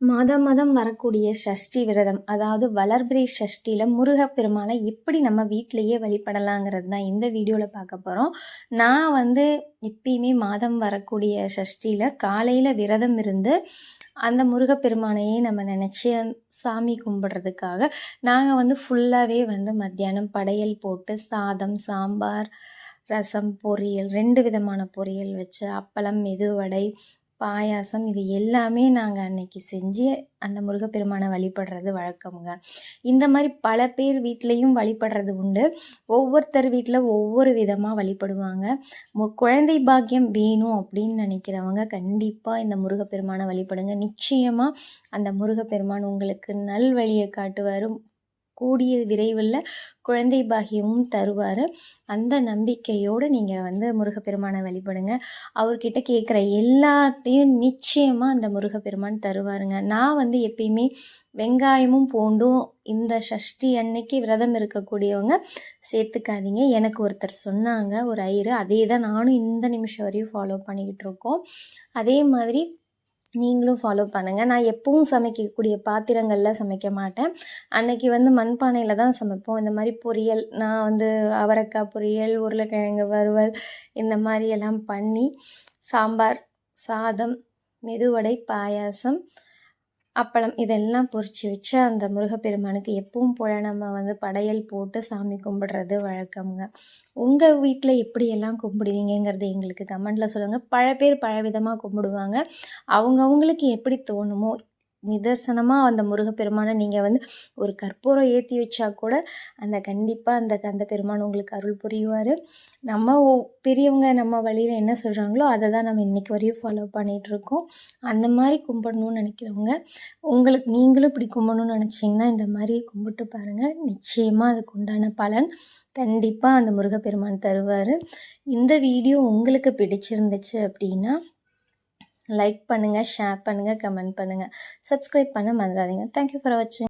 மாதம் மாதம் வரக்கூடிய சஷ்டி விரதம் அதாவது வளர்பிறை சஷ்டியில் முருகப்பெருமானை எப்படி நம்ம வீட்டிலையே வழிபடலாங்கிறது தான் இந்த வீடியோவில் பார்க்க போகிறோம் நான் வந்து எப்பயுமே மாதம் வரக்கூடிய சஷ்டியில் காலையில் விரதம் இருந்து அந்த முருகப்பெருமானையே நம்ம நினச்சி சாமி கும்பிட்றதுக்காக நாங்கள் வந்து ஃபுல்லாகவே வந்து மத்தியானம் படையல் போட்டு சாதம் சாம்பார் ரசம் பொரியல் ரெண்டு விதமான பொரியல் வச்சு அப்பளம் மெதுவடை பாயாசம் இது எல்லாமே நாங்கள் அன்னைக்கு செஞ்சு அந்த முருகப்பெருமானை வழிபடுறது வழக்கமுங்க. இந்த மாதிரி பல பேர் வீட்லேயும் வழிபடுறது உண்டு. ஒவ்வொருத்தர் வீட்டில் ஒவ்வொரு விதமாக வழிபடுவாங்க. குழந்தை பாக்கியம் வேணும் அப்படின்னு நினைக்கிறவங்க கண்டிப்பாக இந்த முருகப்பெருமானை வழிபடுங்க. நிச்சயமாக அந்த முருகப்பெருமான் உங்களுக்கு நல்வழியை காட்டுவார். கூடிய விரைவில் குழந்தை பாகியமும் தருவார். அந்த நம்பிக்கையோடு நீங்கள் வந்து முருகப்பெருமானை வழிபடுங்க. அவர்கிட்ட கேட்குற எல்லாத்தையும் நிச்சயமாக அந்த முருகப்பெருமான் தருவாருங்க. நான் வந்து எப்பயுமே வெங்காயமும் பூண்டும் இந்த சஷ்டி அன்னைக்கு விரதம் இருக்கக்கூடியவங்க சேர்த்துக்காதீங்க. எனக்கு ஒருத்தர் சொன்னாங்க ஒரு ஐயரு. அதே தான் நானும் இந்த நிமிஷம் வரையும் ஃபாலோ பண்ணிக்கிட்டு இருக்கோம். அதே மாதிரி நீங்களும் ஃபாலோ பண்ணுங்கள் நான் எப்பவும் சமைக்கக்கூடிய பாத்திரங்களில் சமைக்க மாட்டேன். அன்னைக்கு வந்து மண்பானையில் தான் சமைப்போம். இந்த மாதிரி பொரியல் நான் வந்து அவரைக்காய் பொரியல் உருளைக்கிழங்கு வறுவல் இந்த மாதிரி எல்லாம் பண்ணி சாம்பார் சாதம் மெதுவடை பாயாசம் அப்பளம் இதெல்லாம் பொறிச்சு வச்சு அந்த முருகப்பெருமானுக்கு எப்பவும் போல் நம்ம வந்து படையல் போட்டு சாமி கும்பிடுறது வழக்கம்ங்க. உங்கள் வீட்டில் எப்படியெல்லாம் கும்பிடுவீங்கிறது எங்களுக்கு கமெண்டில் சொல்லுங்கள் பல பேர் பல விதமாக கும்பிடுவாங்க. அவங்கவுங்களுக்கு எப்படி தோணுமோ நிதர்சனமாக அந்த முருகப்பெருமானை நீங்கள் வந்து ஒரு கற்பூரம் ஏற்றி வச்சா கூட அந்த கண்டிப்பாக அந்த கந்த பெருமான் உங்களுக்கு அருள் புரிவார். நம்ம பெரியவங்க நம்ம வழியில் என்ன சொல்கிறாங்களோ அதை தான் நம்ம இன்றைக்கி வரையும் ஃபாலோ பண்ணிகிட்ருக்கோம் அந்த மாதிரி கும்பிடணும்னு நினைக்கிறவங்க உங்களுக்கு நீங்களும் இப்படி கும்பிடணும்னு நினச்சிங்கன்னா இந்த மாதிரி கும்பிட்டு பாருங்கள் நிச்சயமாக அதுக்கு உண்டான பலன் கண்டிப்பாக அந்த முருகப்பெருமான் தருவார். இந்த வீடியோ உங்களுக்கு பிடிச்சிருந்துச்சு அப்படின்னா லைக் பண்ணுங்கள் ஷேர் பண்ணுங்கள் கமெண்ட் பண்ணுங்கள் சப்ஸ்கிரைப் பண்ண மறந்துடாதீங்க. தேங்க்யூ ஃபார் வாட்சிங்